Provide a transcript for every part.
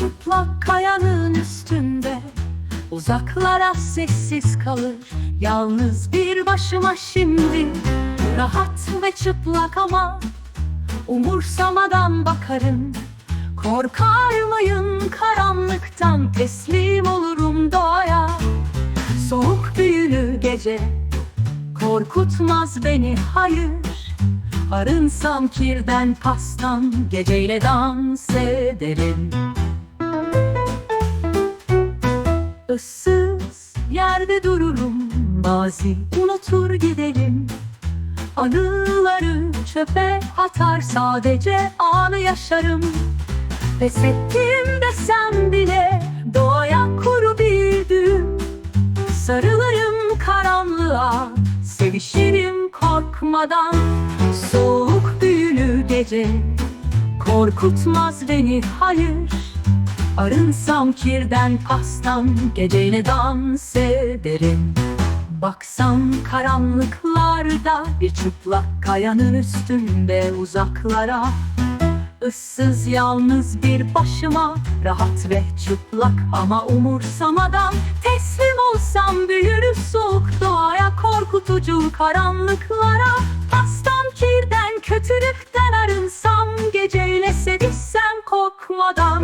çıplak kayanın üstünde Uzaklara sessiz kalır. Yalnız bir başıma şimdi Rahat ve çıplak ama Umursamadan bakarım. Korkar mıyım karanlıktan? Teslim olurum doğaya. Soğuk büyülü gece Korkutmaz beni hayır. Arınsam kirden pastan Geceyle dans ederim Issız yerde dururum Mazi unutur gidelim Anıları çöpe atar Sadece anı yaşarım. Pes ettim desem bile Doğaya kuru bir Sarılırım karanlığa Sevişirim korkmadan. Soğuk büyülü gece Korkutmaz beni hayır Arınsam kirden pastan Geceyle dans ederim. Baksam karanlıklarda Bir çıplak kayanın üstünde uzaklara. Issız yalnız bir başıma Rahat ve çıplak ama umursamadan. Teslim olsam büyür soğuk doğaya Korkutucu karanlıklara. Pastan kirden kötülükten arınsam Geceyle sevişsem korkmadan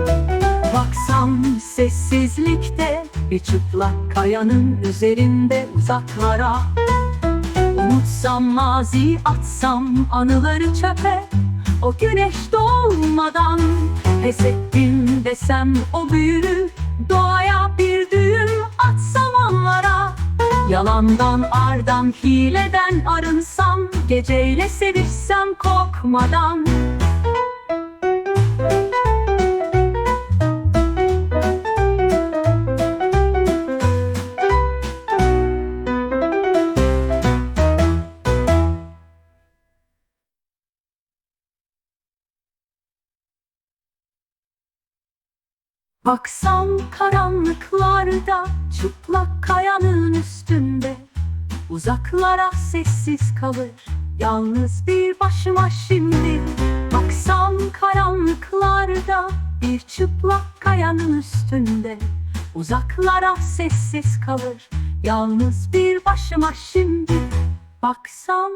Baksam sessizlikte Bir çıplak kayanın üzerinde uzaklara. Unutsam mazi atsam anıları çöpe. O güneş doğmadan Pes ettim desem o büyülü Doğaya bir düğüm atsam anlara Yalandan ardan hileden arınsam Geceyle sevişsem korkmadan Baksam karanlıklarda çıplak kayanın üstünde Uzaklara sessiz kalır yalnız bir başıma şimdi. Baksam karanlıklarda bir çıplak kayanın üstünde Uzaklara sessiz kalır yalnız bir başıma şimdi. Baksam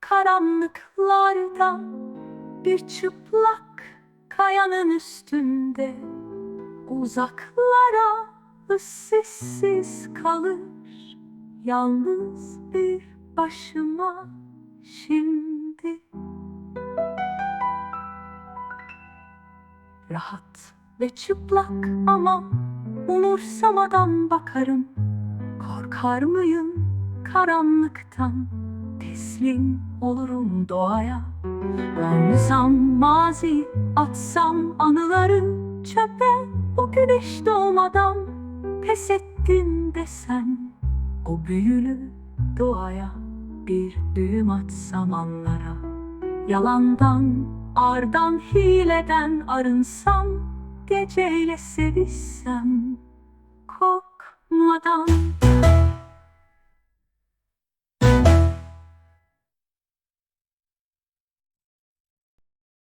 karanlıklarda bir çıplak kayanın üstünde Uzaklara sessiz kalır Yalnız bir başıma şimdi. Rahat ve çıplak ama umursamadan bakarım. Korkar mıyım karanlıktan? Teslim olurum doğaya. Anlasam mazi atsam anıları çöpe O güneş doğmadan pes ettim desen O büyülü doğaya bir düğüm atsam anlara. Yalandan ardan hileden arınsam Geceyle sevişsem korkmadan